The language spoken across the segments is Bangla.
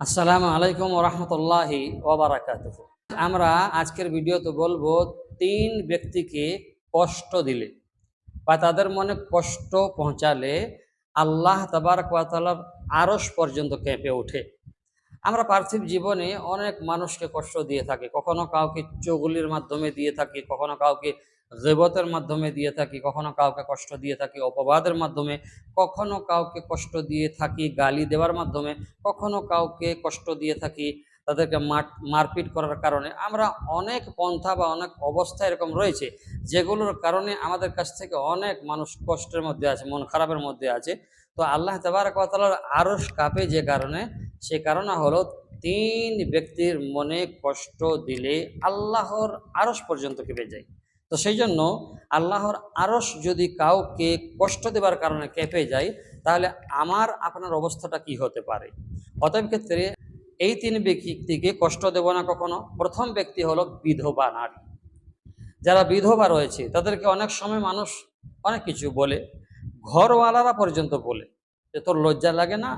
আসসালামু আলাইকুম রহমতুল্লাহি ওবরাকাত আমরা আজকের ভিডিওতে বলব, তিন ব্যক্তিকে কষ্ট দিলে বা তাদের মনে কষ্ট পৌঁছালে আল্লাহ তাবার তাবারকালার আরস পর্যন্ত কেঁপে ওঠে। আমরা পার্থিব জীবনে অনেক মানুষকে কষ্ট দিয়ে থাকি, কখনো কাউকে চগুলির মাধ্যমে দিয়ে থাকি, কখনো কাউকে গেবতের মাধ্যমে দিয়ে থাকি, কখনো কাউকে কষ্ট দিয়ে থাকি, অপবাদের মাধ্যমে, কখনো কাউকে কষ্ট দিয়ে থাকি, গালি দেওয়ার মাধ্যমে, কখনো কাউকে কষ্ট দিয়ে থাকি, তাদেরকে মার, মারপিট করার কারণে। আমরা অনেক পন্থা বা অনেক অবস্থা এরকম রয়েছে, যেগুলোর কারণে আমাদের কাছ থেকে অনেক মানুষ কষ্টের মধ্যে আছে, মন খারাপের মধ্যে আছে। তো আল্লাহ তাবারকালার আরস কাপে যে কারণে, সে কারণে হলো তিন ব্যক্তির মনে কষ্ট দিলে আল্লাহর আরস পর্যন্ত কেঁপে যায়। তো সেই জন্য আল্লাহর আরস যদি কাউকে কষ্ট দেবার কারণে কেঁপে যায়, তাহলে আমার, আপনার অবস্থাটা কি হতে পারে? অতএব ক্ষেত্রে এই তিন ব্যক্তিকে কষ্ট দেব না কখনো। প্রথম ব্যক্তি হলো বিধবা নারী। যারা বিধবা রয়েছে, তাদেরকে অনেক সময় মানুষ অনেক কিছু বলে, ঘরওয়ালারা পর্যন্ত বলে যে, তোর লজ্জা লাগে না?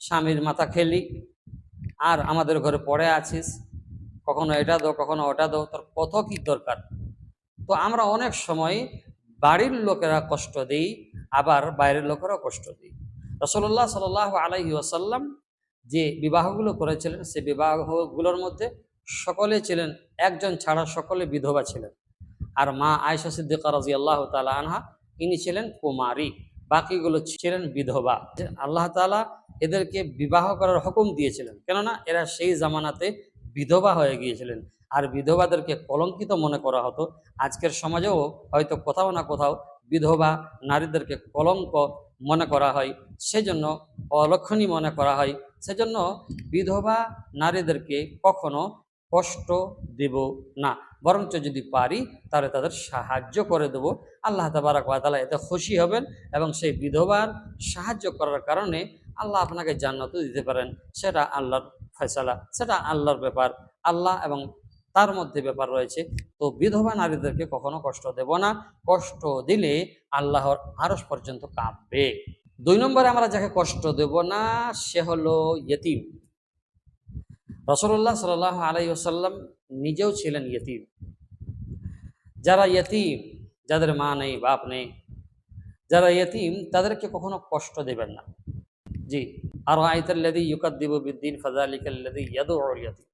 স্বামীর মাথা খেলি। আর আমাদের ঘরে পড়ে আছিস। কখনো এটা দো কখনো ওটা দো তোর কত কি দরকার? তো আমরা অনেক সময় বাড়ির লোকেরা কষ্ট দিই, আবার বাইরের লোকেরাও কষ্ট দিই। রসল্লাহ সাল আলাইহি আসাল্লাম যে বিবাহগুলো করেছিলেন, সে বিবাহগুলোর মধ্যে সকলে ছিলেন, একজন ছাড়া সকলে বিধবা ছিলেন। আর মা আয়সা সিদ্দিকা রাজি আল্লাহ তালা আনহা, ইনি ছিলেন কুমারী, বাকিগুলো ছিলেন বিধবা। আল্লাহ তালা এদেরকে বিবাহ করার হুকুম দিয়েছিলেন, কেননা এরা সেই জামানাতে বিধবা হয়ে গিয়েছিলেন। আর বিধবাদেরকে কলঙ্কিত মনে করা হতো। আজকের সমাজেও হয়তো কোথাও না কোথাও বিধবা নারীদেরকে কলঙ্ক মনে করা হয়। সেজন্য অলক্ষণী মনে করা হয়। সেজন্য বিধবা নারীদেরকে কখনো কষ্ট দেব না। বরঞ্চ যদি পারি, তাহলে তাদের সাহায্য করে দেব। আল্লাহ তাবারাকালা এতে খুশি হবেন এবং সেই বিধবার সাহায্য করার কারণে আল্লাহ আপনাকে জান্নাতও দিতে পারেন। সেটা আল্লাহর ফয়সালা, সেটা আল্লাহর ব্যাপার। আল্লাহ এবং তার মধ্যে ব্যাপার রয়েছে। তো বিধবা নারীদেরকে কখনো কষ্ট দেব না। কষ্ট দিলে আল্লাহর আরস পর্যন্ত কাঁপবে। দুই নম্বরে আমরা যাকে কষ্ট দেব না, সে হলো ইয়েতিম। রসল্লাহ সাল আলাই আসাল্লাম নিজেও ছিলেন ইয়েতিম। যারা ইয়েতিম, যাদের মা নেই, বাপ নেই, যারা ইয়েতিম, তাদেরকে কখনো কষ্ট দেবেন না। জি আর আইতাল্লাদি ইউকাদ্দিব বিদ্দিন ফাজালিকাল্লাদি ইয়াদু ইয়তিম।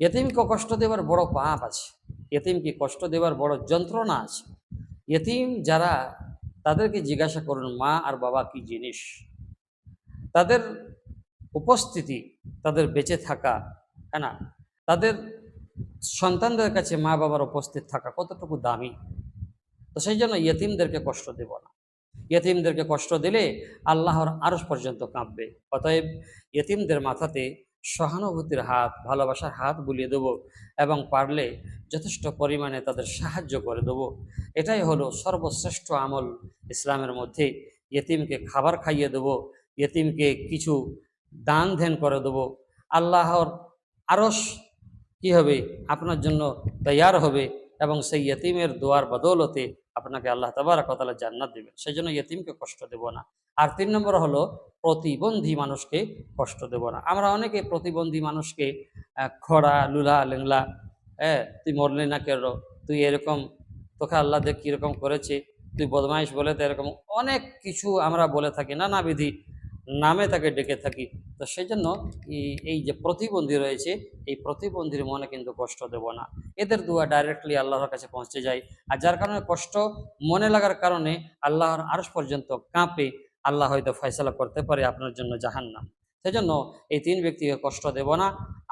ইয়েতিমকে কষ্ট দেওয়ার বড় পাপ আছে। এতিমকে কষ্ট দেওয়ার বড় যন্ত্রণা আছে। এতিম যারা, তাদেরকে জিজ্ঞাসা করুন, মা আর বাবা কি জিনিস? তাদের উপস্থিতি, তাদের বেঁচে থাকা হ্যাঁ না? তাদের সন্তানদের কাছে মা বাবার উপস্থিত থাকা কতটুকু দামি? তো সেই জন্য ইয়েতিমদেরকে কষ্ট দেব না। ইয়েতিমদেরকে কষ্ট দিলে আল্লাহর আরস পর্যন্ত কাঁপবে। অতএব ইয়েতিমদের মাথাতে সহানুভূতির হাত, ভালোবাসার হাত বুলিয়ে দেবো এবং পারলে যথেষ্ট পরিমাণে তাদের সাহায্য করে দেবো। এটাই হলো সর্বশ্রেষ্ঠ আমল ইসলামের মধ্যে। ইয়েতিমকে খাবার খাইয়ে দেবো, ইয়েতিমকে কিছু দান ধ্যান করে দেবো। আল্লাহর আরস কি হবে? আপনার জন্য তৈয়ার হবে। এবং সেই ইয়েতিমের দোয়ার বদৌলতে আপনাকে আল্লাহ তাবারাকতালা জান্নাত দেবেন। সেই জন্য ইয়েতিমকে কষ্ট দেব না। আর তিন নম্বর হলো প্রতিবন্ধী মানুষকে কষ্ট দেব না। আমরা অনেকে প্রতিবন্ধী মানুষকে খড়া, লুলা, লেংলা হ্যাঁ তুই মরলি না কেন তুই এরকম, তোকে আল্লাহ দেখ কীরকম করেছে, তুই বদমাইশ বলে তো এরকম অনেক কিছু আমরা বলে থাকি। নানা বিধি নামে তাকে ডেকে থাকি। তো সেই জন্য এই যে প্রতিবন্ধী রয়েছে, এই প্রতিবন্ধীর মনে কিন্তু কষ্ট দেব না। এদের দোয়া ডাইরেক্টলি আল্লাহর কাছে পৌঁছে যায়। আর যার কারণে কষ্ট মনে লাগার কারণে আল্লাহর আরস পর্যন্ত কাঁপে। আল্লাহ হয়তো ফয়সলা করতে পারে আপনার জন্য জাহান্নাম। সেজন্য এই তিন ব্যক্তিকে কষ্ট দেব না।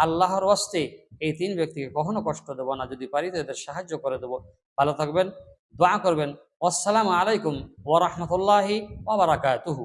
আল্লাহর ওয়াস্তে এই তিন ব্যক্তিকে কখনো কষ্ট দেব না। যদি পারি তো এদের সাহায্য করে দেবো। ভালো থাকবেন, দোয়া করবেন। আসসালামু আলাইকুম ওরহমতুল্লাহি ওবরাকাতুহু